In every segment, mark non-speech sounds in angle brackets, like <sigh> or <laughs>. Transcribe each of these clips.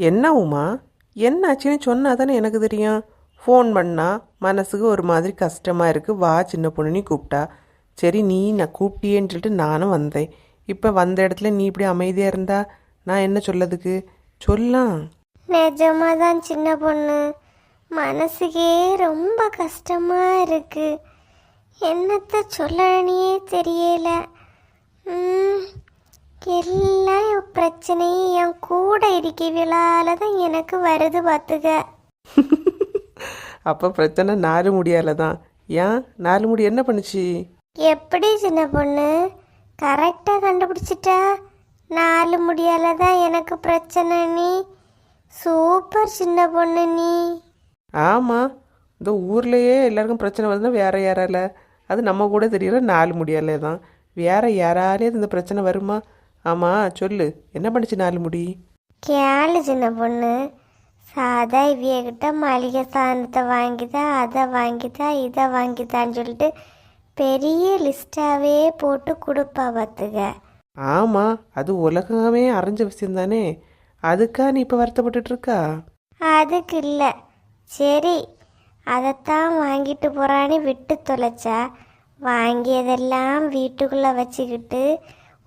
என்ன உமா? என்னாச்சுன்னு சொன்னா தானே எனக்கு தெரியும். ஃபோன் பண்ணால் மனசுக்கு ஒரு மாதிரி கஷ்டமாக இருக்குது வா சின்ன பொண்ணு கூப்பிட்டா. சரி நீ நான் கூப்பிட்டியேன்னு சொல்லிட்டு நானும் வந்தேன். இப்போ வந்த இடத்துல நீ இப்படி அமைதியாக இருந்தா நான் என்ன சொல்லதுக்கு? சொல்லலாம். நிஜமாக தான் சின்ன பொண்ணு. மனசுக்கே ரொம்ப கஷ்டமாக இருக்குது என்னத்த சொல்லணியே தெரியல. ம், எல்லா பிரச்சனையும் என் கூட இருக்கவிழால தான் எனக்கு வருது பார்த்துக்க அப்போ பிரச்சனை நாலு முடியால தான் ஏன்? நாலு முடி என்ன பண்ணுச்சு? எப்படி சின்ன பொண்ணு? கரெக்டாக கண்டுபிடிச்சிட்டா? நாலு முடியால தான் எனக்கு பிரச்சனை நீ. சூப்பர் சின்ன பொண்ணு நீ. ஆமாம் இந்த ஊர்லேயே எல்லாருக்கும் பிரச்சனை வருதுன்னா வேற யாரால. அது நம்ம கூட தெரியல நாலு முடியாலே தான் வேற யாராலே இந்த பிரச்சனை வருமா? ஆமாம் சொல்லு. என்ன பண்ணுச்சு நாலு முடி கேளு சின்ன பொண்ணு. சாதா இவியகிட்ட மளிகை சாதனத்தை வாங்கிதா அதை வாங்கிதா இதை வாங்கிதான்னு சொல்லிட்டு பெரிய லிஸ்டாவே போட்டு கொடுப்பா பார்த்துக்க ஆமாம் அது உலகமே அறிஞ்ச விஷயம் தானே அதுக்கா நீ இப்போ வருத்தப்பட்டுட்டு இருக்கா அதுக்கு இல்லை. சரி அதைத்தான் வாங்கிட்டு போகிறான்னு விட்டு தொலைச்சா வாங்கியதெல்லாம் வீட்டுக்குள்ளே வச்சுக்கிட்டு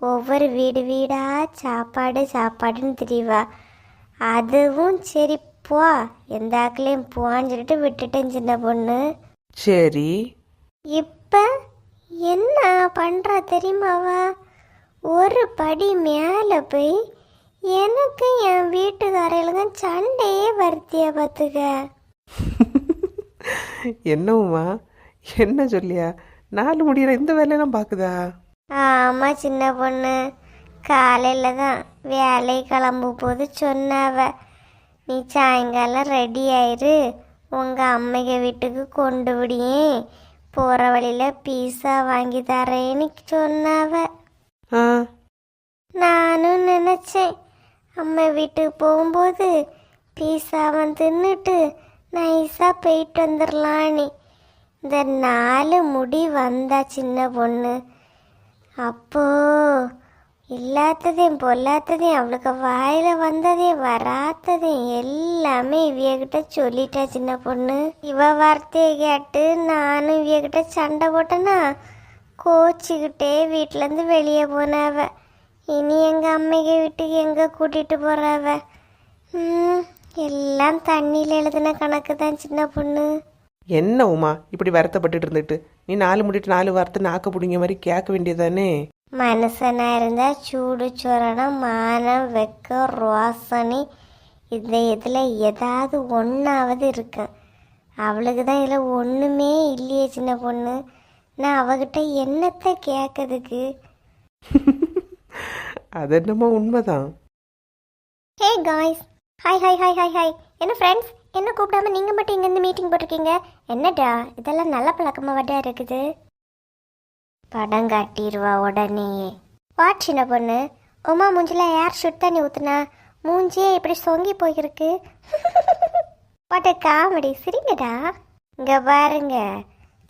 ஒவ்வொரு வீடு வீடாக சாப்பாடு சாப்பாடுன்னு தெரியவா அதுவும் சரி போ. எந்த ஆக்களையும் போன்னு சொல்லிட்டு விட்டுட்டேன் சின்ன பொண்ணு. சரி. இப்போ என்ன பண்ணுறா தெரியுமாவா? ஒரு படி மேலே போய் எனக்கு என் வீட்டுக்காரர்களுக்கு சண்டையே வருத்தியா பார்த்துக்க <laughs> என்னவுமா? என்ன சொல்லியா? நாலு முடியிற இந்த வேலையெல்லாம் பார்க்குதா ஆமாம் சின்ன பொண்ணு. காலையில் தான் வேலை கிளம்பும் போது சொன்னாவ நீ சாயங்காலம் ரெடி ஆயிரு. உங்கள் அம்மைக வீட்டுக்கு கொண்டு விடியேன் போகிற வழியில் பீஸா வாங்கி தரேன்னு சொன்னாவ. நானும் நினச்சேன். அம்மா வீட்டுக்கு போகும்போது பீஸாவை தின்னுட்டு நைஸாக போயிட்டு வந்துடலான்னு இந்த நாலு முடி வந்தா சின்ன பொண்ணு. அப்போ இல்லாததையும் பொல்லாததையும் அவளுக்கு வாயில வந்ததையும் வராததையும் எல்லாமே இவியகிட்ட சொல்லிட்டா சின்ன பொண்ணு. இவ வார்த்தையை கேட்டு நானும் இவியகிட்ட சண்டை போட்டேன்னா கோச்சிக்கிட்டே வீட்டிலேருந்து வெளியே போனாவ. இனி எங்க அம்மைக்கு வீட்டுக்கு எங்க கூட்டிட்டு போறாவ? எல்லாம் தண்ணியில் எழுதின கணக்கு தான் சின்ன பொண்ணு. என்ன உமா இப்படி வருத்தப்பட்டுட்டு இருந்துட்டு? நீ நாலு முடிட்டு நாலு வார்த்தை நாக்க பிடிங்க மாதிரி கேட்க வேண்டியதானே? மனுஷனா இருந்தா சூடு சொரணம் மானம் வெக்கம் ரோசனி இந்த இதில் ஏதாவது ஒன்றாவது இருக்கும் அவளுக்கு தான் இதில் ஒன்றுமே இல்லையே சின்ன பொண்ணு. நான் அவகிட்ட என்னத்தை கேட்கறதுக்கு? <laughs> அது என்னமோ உண்மைதான். Hey guys hi hi hi hi hi என்ன ஃப்ரெண்ட்ஸ் என்ன கூப்பிடாம நீங்கள் மட்டும் இங்கேருந்து மீட்டிங் போட்டிருக்கீங்க? என்னடா இதெல்லாம் நல்ல பழக்கமாக வட்டா இருக்குது. படம் காட்டிடுவா உடனே. வாட் சின்ன பொண்ணு உமா மூஞ்சில ஏர் ஷூட் தண்ணி ஊத்துனா மூஞ்சியே இப்படி சொங்கி போயிருக்கு. வாட் காமெடி சிரிங்கடா. இங்க பாருங்க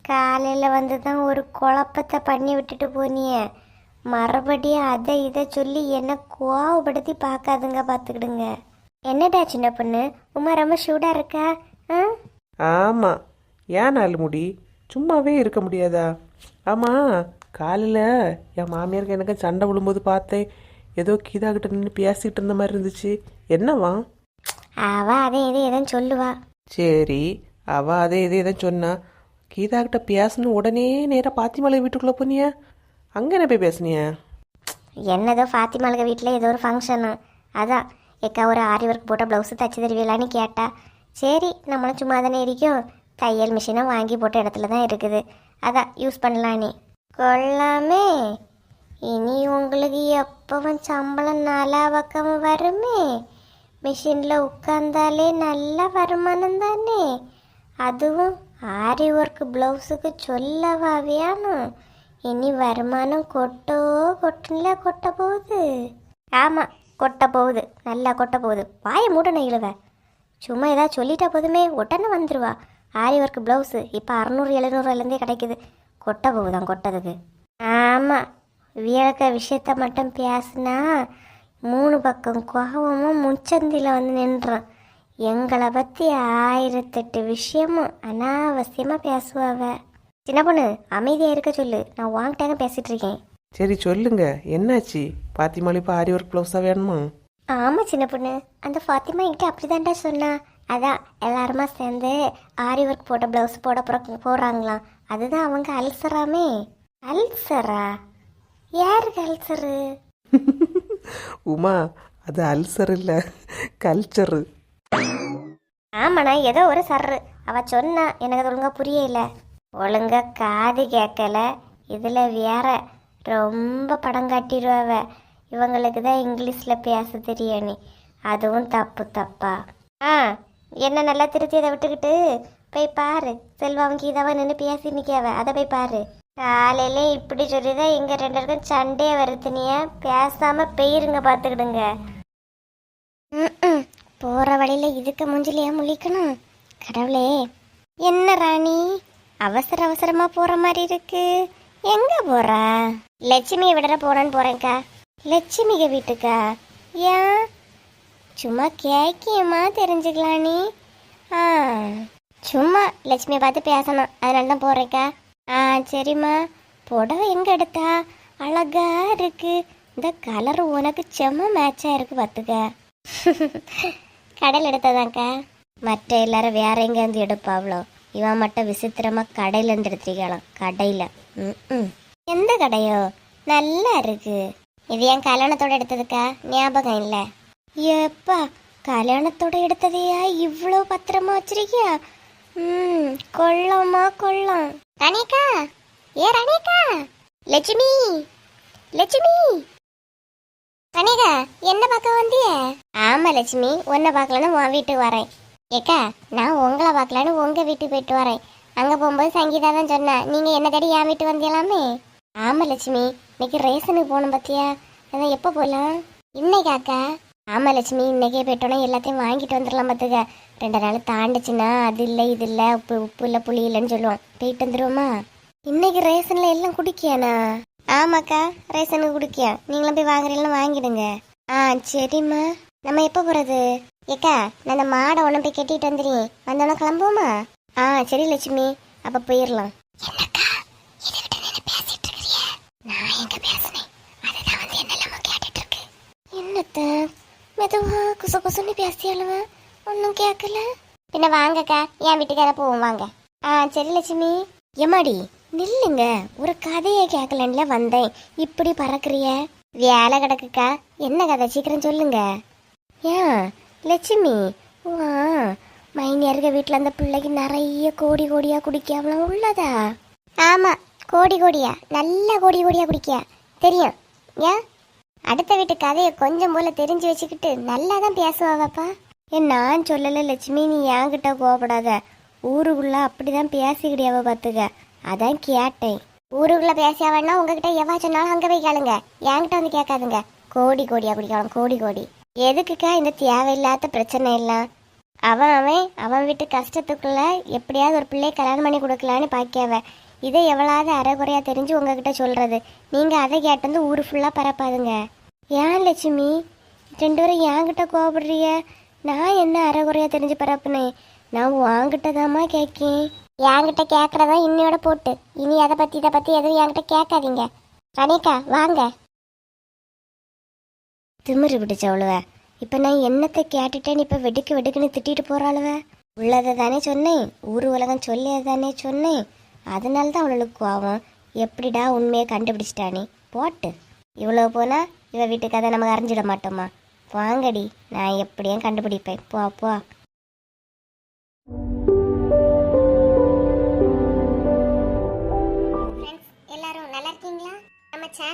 காலையில் வந்து தான் ஒரு குழப்பத்தை பண்ணி விட்டுட்டு போனிய. மறுபடியும் அதை இதை சொல்லி என்ன கோவப்படுத்தி பார்க்காதுங்க பார்த்துக்கிடுங்க. என்னடா சின்ன பொண்ணு? உமா ரொம்ப ஷூடாக இருக்கா? ஆ? ஆமாம் ஏன் நாலு முடி? சும்மாவே இருக்க முடியாதா? ஆமாம் காலையில் என் மாமியாருக்கு எனக்கு சண்டை விழும்போது பார்த்தேன். ஏதோ கீதா கிட்ட நின்று பேசிக்கிட்டு இருந்த மாதிரி இருந்துச்சு. என்னவா? அவ அதே இதே எதுவும் சொல்லுவா. சரி அவ அதே இதே எதை சொன்னா கீதா கிட்ட பேசணும் உடனே நேராக பாத்திமலை வீட்டுக்குள்ளே போனியா? அங்கே என்ன போய் பேசுனியா? என்னதோ ஃபாத்திமாளுக்கு வீட்டில் ஏதோ ஒரு ஃபங்க்ஷனு அதான். ஏக்கா ஒரு ஆரி ஒர்க் போட்ட ப்ளவுஸு தச்சு தருவீங்களான்னு கேட்டா சரி நம்மளும் சும்மா தானே இருக்கும். தையல் மிஷினை வாங்கி போட்ட இடத்துல தான் இருக்குது. அதான் யூஸ் பண்ணலானே கொள்ளாமே இனி உங்களுக்கு எப்பவும் சம்பளம் நாலா பக்கம் வருமே? மிஷினில் உட்காந்தாலே நல்ல வருமானம் தானே? அதுவும் ஆரி ஒர்க் ப்ளவுஸுக்கு சொல்லவா வேணும் இனி வருமானம் கொட்டோ கொட்டுல கொட்ட போகுது. ஆமாம் கொட்ட போகுது நல்லா கொட்ட போகுது வாயை மூட்டணும் இழுவ. சும்மா ஏதாவது சொல்லிட்டா போதுமே. உடனே வந்துடுவா ஆரி ஒர்க் ப்ளவுஸு இப்போ அறநூறு எழுநூறுலேருந்தே கிடைக்குது. கொட்ட போகுதான் கொட்டதுக்கு. ஆமாம் வியக்க விஷயத்த மட்டும் பேசுனா மூணு பக்கம் கோவமும் முச்சந்தியில் வந்து நின்றான் எங்களை பற்றி ஆயிரத்தெட்டு விஷயமும் அனாவசியமாக பேசுவாவ சின்ன பொண்ணு அமைதியாக இருக்க சொல்லு. நான் வாங்கிட்டாங்க பேசிகிட்ருக்கேன் சரி சொல்லுங்க. என்னாச்சு? பாத்திமாலி இப்போ ஆரி ஒர்க் ப்ளவுஸாக வேணுமா? ஆமாம் சின்ன பொண்ணு. அந்த ஃபாத்திமா என்கிட்ட அப்படிதான்டா சொன்னா. அதான் எல்லாருமா சேர்ந்து ஆரி ஒர்க் போட்ட ப்ளவுஸ் போட போற போகிறாங்களாம் அதுதான் அவங்க அல்சராமே. அல்சரா? யாருக்கு அல்சரு? <laughs> உமா அது அல்சர் இல்லை. கல்ச்சரு. ஆமாண்ணா ஏதோ ஒரு சர்ரு. அவ சொன்னா எனக்கு அது ஒழுங்கா புரியல. ஒழுங்கா காது கேட்கல இதில் வேற ரொம்ப படம் காட்டிடுவாவ. இவங்களுக்கு தான் இங்கிலீஷில் பேச தெரியானே அதுவும் தப்பு தப்பா. ஆ என்ன நல்லா திருத்தி அதை விட்டுக்கிட்டு போய் பாரு. செல்வாவும் இதாவா நின்று பேசி நிற்காவ அதை போய் பாரு. காலையில இப்படி சொல்லிதான் எங்கள் ரெண்டு பேருக்கும் சண்டையை வருத்தினிய பேசாமல் பெயிருங்க பார்த்துக்கிடுங்க. போகிற வழியில் வழியில இதுக்கு மூஞ்சிலையா முழிக்கணும்? கடவுளே. என்ன ராணி? அவசர அவசரமாக போகிற மாதிரி இருக்குது எங்க போற? லட்சுமி விடற போறேன்னு போறேன்க்கா. லட்சுமிக வீட்டுக்கா? ஏன்? சும்மா கேக்கியமா தெரிஞ்சுக்கலாம் நீ. ஆ சும்மா லட்சுமியை பார்த்து பேசணும். அதனால தான் போறேன்க்கா. ஆ சரிம்மா. புடவை எங்க எடுத்தா? அழகா இருக்கு. இந்த கலர் உனக்கு செம்ம மேட்சா இருக்கு பார்த்துக்க. <laughs> கடையில் எடுத்ததாங்க்கா மற்ற எல்லாரும் வேற எங்கேருந்து எடுப்பாவளோ. இவன் மட்டும் விசித்திரமா கடையிலேருந்து எடுத்திருக்கலாம் கடையில். ம் எந்த கடையோ? நல்லா இருக்கு. இது என் கல்யாணத்தோட எடுத்ததுக்கா? ஞாபகம் இல்லை. எப்பா கல்யாணத்தோட எடுத்ததையா இவ்வளோ பத்திரமா வச்சிருக்கியா? ம் கொள்ளமா கொள்ளம் ரணிகா! ஏ ரணிகா! லட்சுமி! லட்சுமி! ரணிகா என்ன பார்க்க வந்திய? ஆமா லட்சுமி. உன்னை பார்க்கலன்னு உன் வீட்டுக்கு வரேன். ஏக்கா நான் உங்களை பார்க்கலான்னு உங்கள் வீட்டுக்கு போயிட்டு வரேன். அங்கே போகும்போது சங்கீதா தான் சொன்னா நீங்கள் என்ன தேடி என் வீட்டு வந்தியலாமே ஆமாம் லட்சுமி. இன்னைக்கு ரேஷனுக்கு போகணும் பார்த்தியா அதான் எப்போ போகலாம் இன்னைக்காக்கா ஆமாம் லட்சுமி. இன்னைக்கே போயிட்டோன்னா எல்லாத்தையும் வாங்கிட்டு வந்துடலாம் பார்த்துக்க ரெண்டு நாள் தாண்டுச்சுன்னா அது இல்லை இது இல்லை உப்பு உப்பு இல்லை புளி இல்லைன்னு சொல்லுவோம். போயிட்டு வந்துடுவோமா இன்னைக்கு ரேஷனில் எல்லாம் குடிக்கியாண்ணா? ஆமாக்கா ரேஷனுக்கு குடிக்கியா. நீங்களும் போய் வாங்குறீங்களா? வாங்கிடுங்க. ஆ சரிம்மா. நம்ம எப்போ போகிறது ஏக்கா நான் அந்த மாடை ஒன்று போய் கட்டிட்டு வந்துடுறேன். வந்தோன்னே கிளம்புவோமா? ஆ சரி லட்சுமி. அப்போ போயிடலாம். நான் எங்க பேசுனேன்? அதுதான் வந்து என்னெல்லாமோ கேட்டுட்டு இருக்கு. என்னத்த? மெதுவா குசு குசுன்னு பேசியாளுவ. ஒன்றும் கேட்கல பின்ன வாங்கக்கா என் வீட்டுக்கார போவோம் வாங்க. ஆ சரி லட்சுமி. எம்மாடி நில்லுங்க. ஒரு கதையை கேட்கலன்ல வந்தேன். இப்படி பறக்குறிய. வேலை கிடக்குக்கா. என்ன கதை? சீக்கிரம் சொல்லுங்க. ஏன்? லட்சுமி வா. மைனியாருக்க வீட்டில் அந்த பிள்ளைக்கு நிறைய கோடி கோடியா குடிக்க அவ்வளோ உள்ளதா? ஆமாம் கோடி கோடியா. நல்ல கோடி கோடியா குடிக்க தெரியும். ஏன் அடுத்த வீட்டு கதையை கொஞ்சம் போல தெரிஞ்சு வச்சுக்கிட்டு நல்லா தான் பேசுவாவாப்பா. ஏன் நான் சொல்லலை லட்சுமி நீ என்கிட்ட கோவப்படாத. ஊருக்குள்ள அப்படிதான் பேசிக்கிடியாவ பார்த்துக்க அதான் கேட்டேன். ஊருக்குள்ள பேசியாவன்னா உங்ககிட்ட எவ்வளோ சொன்னாலும் அங்கே போய் கேளுங்க. என்கிட்ட வந்து கேட்காதுங்க. கோடி கோடியா குடிக்கலாம் கோடி கோடி. எதுக்குக்கா இந்த தேவையில்லாத பிரச்சனை எல்லாம் அவன் அவன் அவன் வீட்டு கஷ்டத்துக்குள்ள எப்படியாவது ஒரு பிள்ளையை கல்யாணம் பண்ணி கொடுக்கலான்னு பாக்கியாவ இதை எவ்வளவு அரைகுறையா தெரிஞ்சு உங்ககிட்ட சொல்றது. நீங்க அதை கேட்டு வந்து ஊர் ஃபுல்லா பரப்பாதுங்க. ஏன் லட்சுமி? ரெண்டு பேரும் என்கிட்ட கோவப்படுறிய நான் என்ன அரைகுறையா தெரிஞ்சு பரப்புனேன் நான் உன்கிட்ட தாம்மா கேட்கேன் என்கிட்ட கேட்கறதா இன்னையோட போட்டு. இனி அதை பத்தி இதை பத்தி எதுவும் என்கிட்ட கேட்காதீங்க. ரணிகா வாங்க. திமிரு பிடிச்சவளுவ இப்ப நான் என்னத்தை கேட்டுட்டேன்னு இப்ப வெடுக்கு வெடுக்குன்னு திட்டிட்டு போறாளுவ உள்ளதை தானே சொன்னேன் ஊர் உலகம் சொல்லியது தானே சொன்னேன். அதனால தான் அவளுக்கு கோவம். எப்படிடா உண்மையை கண்டுபிடிச்சிட்டானே? போட்டு. இவ்வளோ போனா இவ வீட்டுக்கு அதை நம்ம மாட்டோமா? வாங்கடி நான் எப்படியும் கண்டுபிடிப்பேன். போ போ.